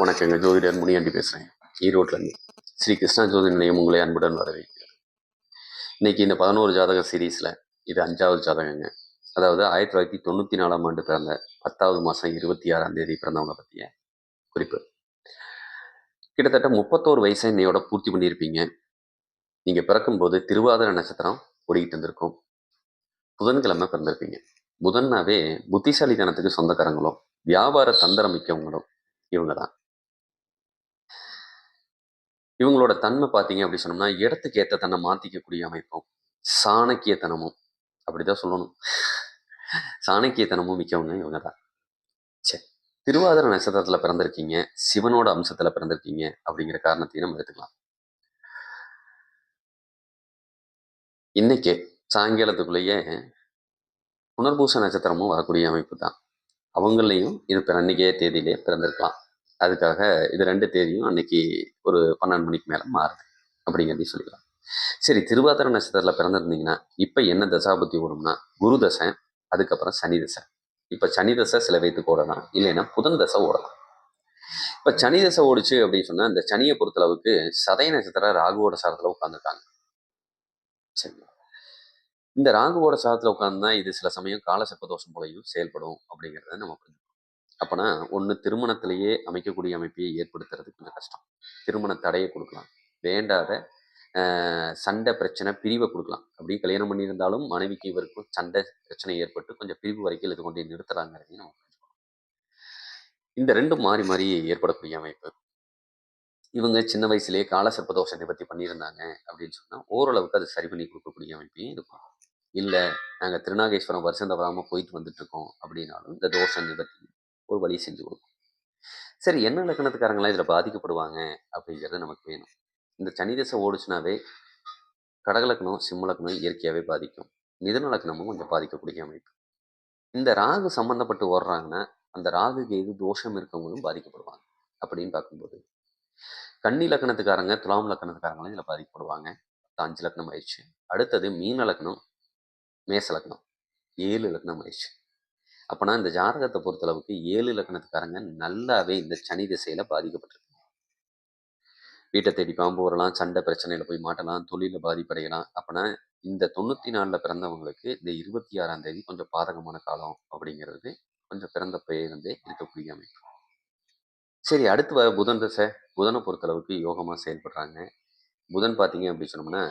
வணக்கங்க ஜோதிடர் முனியாண்டி பேசுகிறேன் ஈரோட்லேருந்து ஸ்ரீ கிருஷ்ணா ஜோதி நிலையம் உங்களை அன்புடன் வரவேற்கிறேன். இன்னைக்கு இந்த பதினோரு ஜாதக சீரீஸில் இது அஞ்சாவது ஜாதகங்க அதாவது ஆயிரத்தி தொள்ளாயிரத்தி தொண்ணூற்றி நாலாம் ஆண்டு பிறந்த பத்தாவது மாதம் இருபத்தி ஆறாம் தேதி பிறந்தவங்க பற்றிய குறிப்பு. கிட்டத்தட்ட முப்பத்தோரு வயசை இன்னையோட பூர்த்தி பண்ணியிருப்பீங்க. நீங்கள் பிறக்கும்போது திருவாதிரை நட்சத்திரம் ஓடிக்கிட்டு இருந்திருக்கும். புதன்கிழமை பிறந்திருப்பீங்க. புதன்னாவே புத்திசாலித்தனத்துக்கு சொந்தக்காரங்களும் வியாபார தந்திரம் மிக்கவங்களும் இவங்க தான் இவங்களோட தன்மை பார்த்தீங்க அப்படி சொன்னோம்னா இடத்துக்கு ஏற்ற தன்னை மாற்றிக்கக்கூடிய அமைப்பும் சாணக்கியத்தனமும் அப்படிதான் சொல்லணும். சாணக்கியத்தனமும் மிக்கவங்க இவங்க தான் சரி திருவாதிர நட்சத்திரத்தில் பிறந்திருக்கீங்க சிவனோட அம்சத்தில் பிறந்திருக்கீங்க அப்படிங்கிற காரணத்தையும் நம்ம எடுத்துக்கலாம். இன்னைக்கு சாயங்காலத்துக்குள்ளேயே புனர்பூச நட்சத்திரமும் வரக்கூடிய அமைப்பு தான் அவங்களையும் இது பிற அன்னைக்கே தேதியிலே பிறந்திருக்கலாம். அதுக்காக இது ரெண்டு தேதியும் அன்னைக்கு ஒரு பன்னெண்டு மணிக்கு மேலே மாறுது அப்படிங்கிறதையும் சொல்லிக்கலாம். சரி திருவாதிர நட்சத்திரத்தில் பிறந்திருந்தீங்கன்னா இப்போ என்ன தசாபுத்தி ஓடும்னா குரு தசை அதுக்கப்புறம் சனி தசை. இப்போ சனி தசை சில வயதுக்கு ஓடலாம் இல்லைன்னா புதன் தசை ஓடலாம். இப்போ சனி தசை ஓடிச்சு அப்படின்னு சொன்னால் இந்த சனியை பொறுத்தளவுக்கு சதய நட்சத்திரம் ராகுவோட சாரத்தில் உட்காந்துருக்காங்க சரிங்களா? இந்த ராகுவோட சாரத்தில் உட்காந்துதான் இது சில சமயம் கால தோஷம் போலையும் செயல்படும் அப்படிங்கிறத நம்ம புரிஞ்சுக்கணும். அப்போனா ஒன்று திருமணத்திலேயே அமைக்கக்கூடிய அமைப்பையை ஏற்படுத்துறது கொஞ்சம் கஷ்டம். திருமண தடையை கொடுக்கலாம். வேண்டாத சண்டை பிரச்சனை பிரிவை கொடுக்கலாம். அப்படி கல்யாணம் பண்ணியிருந்தாலும் மனைவிக்கு இவருக்கும் சண்டை பிரச்சனை ஏற்பட்டு கொஞ்சம் பிரிவு வரைக்கும் இது கொண்டு நிறுத்துறாங்கிறதையும் நம்ம புரிஞ்சுக்கணும். இந்த ரெண்டும் மாறி மாறி ஏற்படக்கூடிய அமைப்பு. இவங்க சின்ன வயசுலேயே கால தோஷ நிபத்தி பண்ணியிருந்தாங்க அப்படின்னு சொன்னால் ஓரளவுக்கு அது சரி பண்ணி கொடுக்கக்கூடிய அமைப்பையும் இருக்கும் இல்லை நாங்கள் திருநாகேஸ்வரம் வருஷம் தவறாமல் போயிட்டு வந்துட்டுருக்கோம் அப்படின்னாலும் இந்த தோஷ நிபத்தி ஒரு வழி செஞ்சு கொடுக்கும். சரி என்ன லக்கணத்துக்காரங்களாம் இதில் பாதிக்கப்படுவாங்க அப்படிங்கிறது நமக்கு வேணும். இந்த சனி தசை ஓடுச்சுனாவே கடகலக்கணம் சிம்மலக்கணம் இயற்கையாகவே பாதிக்கும். மிதன லக்கணமும் கொஞ்சம் பாதிக்கக்கூடிய அமைப்பு. இந்த ராகு சம்மந்தப்பட்டு ஓடுறாங்கன்னா அந்த ராகுக்கு எது தோஷம் இருக்கவங்களும் பாதிக்கப்படுவாங்க அப்படின்னு பார்க்கும்போது கன்னி லக்கணத்துக்காரங்க துலாம் லக்கணத்துக்காரங்களும் இதில் பாதிக்கப்படுவாங்க. அஞ்சு லக்னம் ஆயிடுச்சு. அடுத்தது மீன லக்னம் மேச லக்னம் ஏழு லக்னம் ஆயிடுச்சு. அப்போனா இந்த ஜாதகத்தை பொறுத்தளவுக்கு ஏழு இலக்கணத்துக்காரங்க நல்லாவே இந்த சனி திசையில பாதிக்கப்பட்டிருக்கு வீட்டை தேடி பாம்பு வரலாம் சண்டை பிரச்சனையில போய் மாட்டலாம் தொழில பாதிப்படையலாம். அப்போனா இந்த தொண்ணூற்றி நாலில் பிறந்தவங்களுக்கு இந்த இருபத்தி ஆறாம் தேதி கொஞ்சம் பாதகமான காலம் அப்படிங்கிறது கொஞ்சம் பிறந்த இருந்தே இருக்கக்கூடிய அமைப்பு. சரி அடுத்து வர புதன் தசை. புதனை பொறுத்தளவுக்கு யோகமாக செயல்படுறாங்க. புதன் பார்த்தீங்க அப்படின்னு சொன்னோம்னா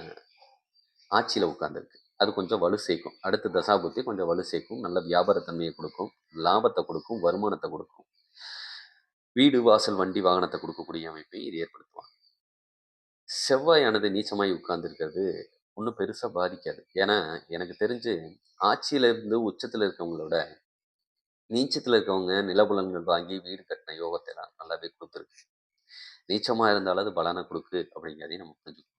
ஆட்சியில் உட்காந்துருக்கு அது கொஞ்சம் வலு சேர்க்கும். அடுத்த தசாபுத்தி கொஞ்சம் வலு சேர்க்கும். நல்ல வியாபாரத்தன்மையை கொடுக்கும். லாபத்தை கொடுக்கும். வருமானத்தை கொடுக்கும். வீடு வாசல் வண்டி வாகனத்தை கொடுக்கக்கூடிய அமைப்பை இது ஏற்படுத்துவாங்க. செவ்வாயானது நீச்சமாய் உட்கார்ந்துருக்கிறது. ஒன்றும் பெருசாக பாதிக்காது. ஏன்னா எனக்கு தெரிஞ்சு ஆட்சியிலேருந்து உச்சத்தில் இருக்கவங்களோட நீச்சத்தில் இருக்கவங்க நிலபுலன்கள் வாங்கி வீடு கட்டின யோகத்தை எல்லாம் நல்லாவே கொடுத்துருக்கு. நீச்சமாக இருந்தாலும் அது பலனை கொடுக்கு அப்படிங்கிறதையும் நம்ம புரிஞ்சுக்கணும்.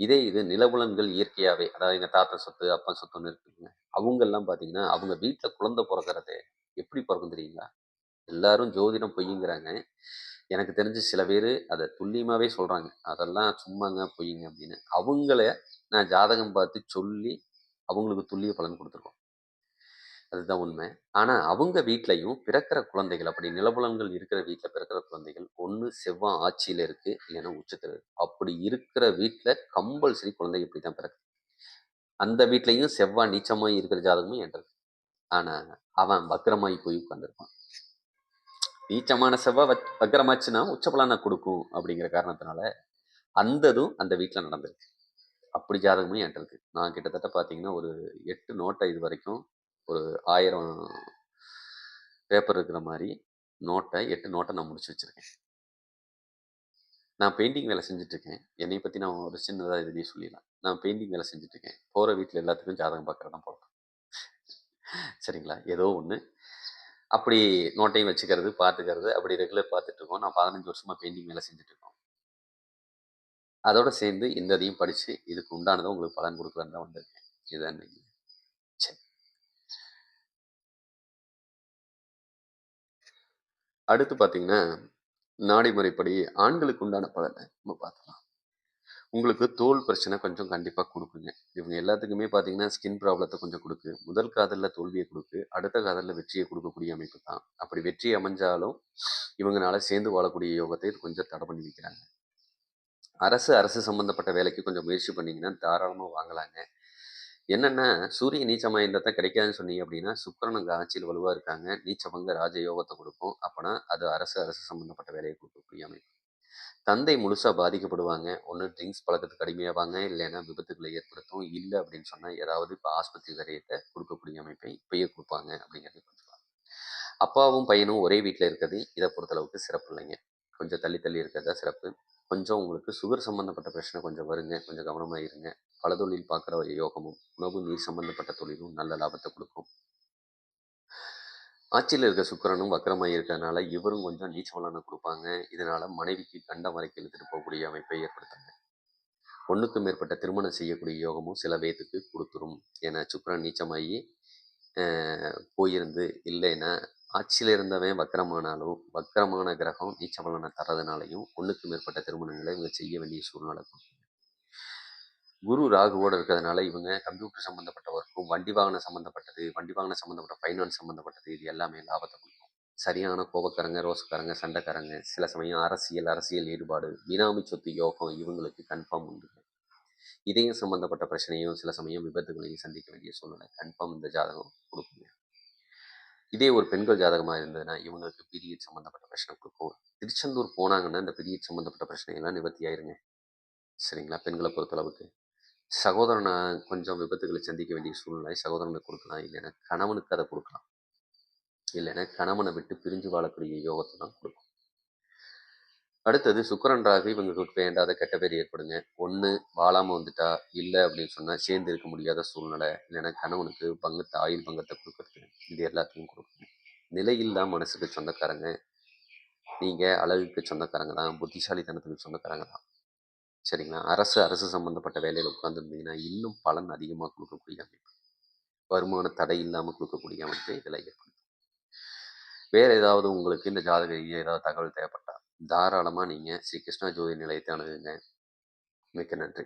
இதே இது நிலவுலன்கள் இயற்கையாகவே அதாவது எங்கள் தாத்தா சொத்து அப்பா சொத்துன்னு இருக்குங்க அவங்கெல்லாம் பார்த்தீங்கன்னா அவங்க வீட்டில் குழந்தை பிறக்கிறது எப்படி பிறக்கும் தெரியுங்களா? எல்லாரும் ஜோதிடம் பொய்யுங்கிறாங்க எனக்கு தெரிஞ்சு சில பேர் அதை துல்லியமாகவே சொல்கிறாங்க அதெல்லாம் சும்மாங்க பொய்யுங்க அப்படின்னு. அவங்கள நான் ஜாதகம் பார்த்து சொல்லி அவங்களுக்கு துல்லிய பலன் கொடுத்துருக்கோம். அதுதான் உண்மை. ஆனால் அவங்க வீட்லையும் பிறக்கிற குழந்தைகள் அப்படி நிலபுலன்கள் இருக்கிற வீட்டில் பிறக்கிற குழந்தைகள் ஒன்று செவ்வாய் ஆட்சியில் இருக்குது இல்லைன்னா உச்சத்தில் இருக்குது அப்படி இருக்கிற வீட்டில் கம்பல்சரி குழந்தை இப்படி தான் பிறக்குது. அந்த வீட்லையும் செவ்வாய் நீச்சமாக இருக்கிற ஜாதகமும் என்றது ஆனால் அவன் வக்கரமாகி போய் உட்காந்துருப்பான் நீச்சமான செவ்வாய் வக்கரமாச்சுன்னா உச்சப்பலான கொடுக்கும் அப்படிங்கிற காரணத்தினால அந்ததும் அந்த வீட்டில் நடந்திருக்கு. அப்படி ஜாதகமும் என்கிட்ட இருக்கு. நான் கிட்டத்தட்ட பார்த்தீங்கன்னா ஒரு எட்டு நோட்டை இது வரைக்கும் ஒரு ஆயிரம் பேப்பர் இருக்கிற மாதிரி நோட்டை எட்டு நோட்டை நான் முடிச்சு வச்சுருக்கேன். நான் பெயிண்டிங் வேலை செஞ்சுட்ருக்கேன் என்னை பற்றி நான் ஒரு சின்னதாக இதுலேயே சொல்லிடலாம். நான் பெயிண்டிங் வேலை செஞ்சுட்ருக்கேன் போகிற வீட்டில் எல்லாத்துக்கும் ஜாதகம் பார்க்குறது தான் போகிறோம் சரிங்களா? ஏதோ ஒன்று அப்படி நோட்டையும் வச்சுக்கிறது பார்த்துக்கிறது அப்படி ரெகுலர் பார்த்துட்ருக்கோம் நான் பதினஞ்சு வருஷமாக பெயிண்டிங் வேலை செஞ்சுட்ருக்கோம் அதோடு சேர்ந்து இந்த இதையும் படித்து இதுக்கு உண்டானதை உங்களுக்கு பலன் கொடுக்குறேன் தான் வந்திருக்கேன். இதுதான் அடுத்து பார்த்தீங்கன்னா நாடி முறைப்படி ஆண்களுக்கு உண்டான பலனை நம்ம பார்த்துக்கலாம் உங்களுக்கு தோல் பிரச்சனை கொஞ்சம் கண்டிப்பாக கொடுக்குங்க இவங்க எல்லாத்துக்குமே பார்த்தீங்கன்னா, ஸ்கின் ப்ராப்ளத்தை கொஞ்சம் கொடுக்கு முதல் காதலில் தோல்வியை கொடுக்கு அடுத்த காதலில் வெற்றியை கொடுக்கக்கூடிய அமைப்பு தான். அப்படி வெற்றி அமைஞ்சாலும், இவங்களால சேர்ந்து வாழக்கூடிய யோகத்தை கொஞ்சம் தடை பண்ணி வைக்கிறாங்க. அரசு, அரசு சம்மந்தப்பட்ட வேலைக்கு கொஞ்சம் முயற்சி பண்ணீங்கன்னா, தாராளமாக வாங்கலாங்க. என்னென்ன சூரிய நீச்சமா இருந்தா தான் கிடைக்காதுன்னு சொன்னீங்க அப்படின்னா, சுக்கிரன் ஆட்சியில் வலுவாக இருக்காங்க. நீச்சவங்க ராஜயோகத்தை கொடுக்கும் அப்போனா அது அரசு, அரசு சம்மந்தப்பட்ட வேலையை கொடுக்கக்கூடிய அமைப்பு. தந்தை முழுசாக பாதிக்கப்படுவாங்க. ஒன்று ட்ரிங்க்ஸ் பழக்கத்துக்கு அடிமையாவாங்க. இல்லைன்னா விபத்துக்களை ஏற்படுத்தும். இல்லை அப்படின்னு சொன்னால் ஏதாவது இப்போ ஆஸ்பத்திரி விரயத்த கொடுக்கக்கூடிய அமைப்பை இப்பயே கொடுப்பாங்க அப்படிங்கிறத கொஞ்சம் அப்பாவும், பையனும் ஒரே வீட்டில் இருக்கிறது, இதை பொறுத்தளவுக்கு சிறப்பு இல்லைங்க. கொஞ்சம் தள்ளி தள்ளி இருக்கிறது தான் சிறப்பு. கொஞ்சம் உங்களுக்கு சுகர் சம்மந்தப்பட்ட பிரச்சனை கொஞ்சம் வருங்க. கொஞ்சம் கவனமாக இருங்க. பல தொழில் பார்க்குற ஒரு யோகமும், உணவு, நீர் சம்பந்தப்பட்ட தொழிலும் நல்ல லாபத்தை கொடுக்கும் ஆட்சியில இருக்க சுக்கரனும் வக்கரமாக இருக்கிறதுனால, இவரும் கொஞ்சம் நீச்ச கொடுப்பாங்க குடுப்பாங்க. இதனால மனைவிக்கு கண்டம் வரைக்கும் இழுத்துட்டு போகக்கூடிய அமைப்பை ஏற்படுத்துங்க. ஒன்றுக்கு மேற்பட்ட திருமணம் செய்யக்கூடிய யோகமும் சில பேத்துக்கு கொடுத்துரும் ஏன்னா சுக்கரன் நீச்சமாகி போயிருந்து, இல்லைன்னா ஆட்சியில இருந்தவன் வக்கரமானாலும் வக்கரமான கிரகம் நீச்ச பலன தர்றதுனாலயும், ஒண்ணுக்கு மேற்பட்ட திருமணங்களை இவங்க செய்ய வேண்டிய சூழ்நிலை கொடுக்கும் குரு ராகுவோட இருக்கிறதுனால, இவங்க கம்ப்யூட்டர் சம்மந்தப்பட்ட ஒர்க்கும், வண்டி வாகனம் சம்மந்தப்பட்டது, வண்டி வாகனம் சம்மந்தப்பட்ட ஃபைனான்ஸ் சம்மந்தப்பட்டது, இது எல்லாமே லாபத்தை கொடுக்கும் சரியான கோபக்காரங்க, ரோசக்காரங்க, சண்டைக்காரங்க, சில சமயம் அரசியல், அரசியல் ஈடுபாடு, பினாமி சொத்து யோகம் இவங்களுக்கு கன்ஃபார்ம் உண்டுங்க. இதயம் சம்மந்தப்பட்ட பிரச்சனையும், சில சமயம் விபத்துகளையும் சந்திக்க வேண்டிய சூழ்நிலை கன்ஃபார்ம் இந்த ஜாதகம் கொடுக்குங்க இதே ஒரு பெண்கள் ஜாதகமாக இருந்ததுன்னா, இவங்களுக்கு பீரியட் சம்மந்தப்பட்ட பிரச்சனை கொடுக்கும் திருச்செந்தூர் போனாங்கன்னா, இந்த பீரியட் சம்மந்தப்பட்ட பிரச்சனையெல்லாம் நிவர்த்தி ஆயிருங்க. சரிங்களா? பெண்களை பொறுத்தளவுக்கு. சகோதரனை கொஞ்சம் விபத்துகளை சந்திக்க வேண்டிய சூழ்நிலை சகோதரனை கொடுக்கலாம் இல்லைன்னா கணவனுக்கு அதை கொடுக்கலாம் இல்லைன்னா கணவனை விட்டு பிரிஞ்சு வாழக்கூடிய யோகத்தை தான் கொடுக்கும் அடுத்தது சுக்கரன் ராகு இவங்களுக்கு வேண்டாத கெட்ட பேர் ஏற்படுங்க. ஒன்று வாழாமல் வந்துட்டா, இல்லை அப்படின்னு சொன்னால் சேர்ந்து இருக்க முடியாத சூழ்நிலை, இல்லைன்னா கணவனுக்கு பங்கத்தை ஆயுள் பங்கத்தை கொடுக்குறது இது எல்லாத்துக்கும் குடுக்கும். நிலையில்லா மனசுக்கு சொந்தக்காரங்க, நீங்கள் அழகுக்கு சொந்தக்காரங்க தான். புத்திசாலித்தனத்துக்கு சொந்தக்காரங்க தான். சரிங்களா? அரசு, அரசு சம்மந்தப்பட்ட வேலையில் உட்காந்துருந்தீங்கன்னா இன்னும் பலன் அதிகமாக கொடுக்கக்கூடிய அமைப்பு. வருமான தடை இல்லாமல் கொடுக்கக்கூடிய அமைப்பு இதில் ஏற்படுத்தும். வேறு ஏதாவது உங்களுக்கு இந்த ஜாதக ஏதாவது தகவல் தேவைப்பட்டால் தாராளமாக நீங்கள் ஸ்ரீ கிருஷ்ணா ஜோதி நிலையத்தை அணுகுங்க. மிக்க நன்றி.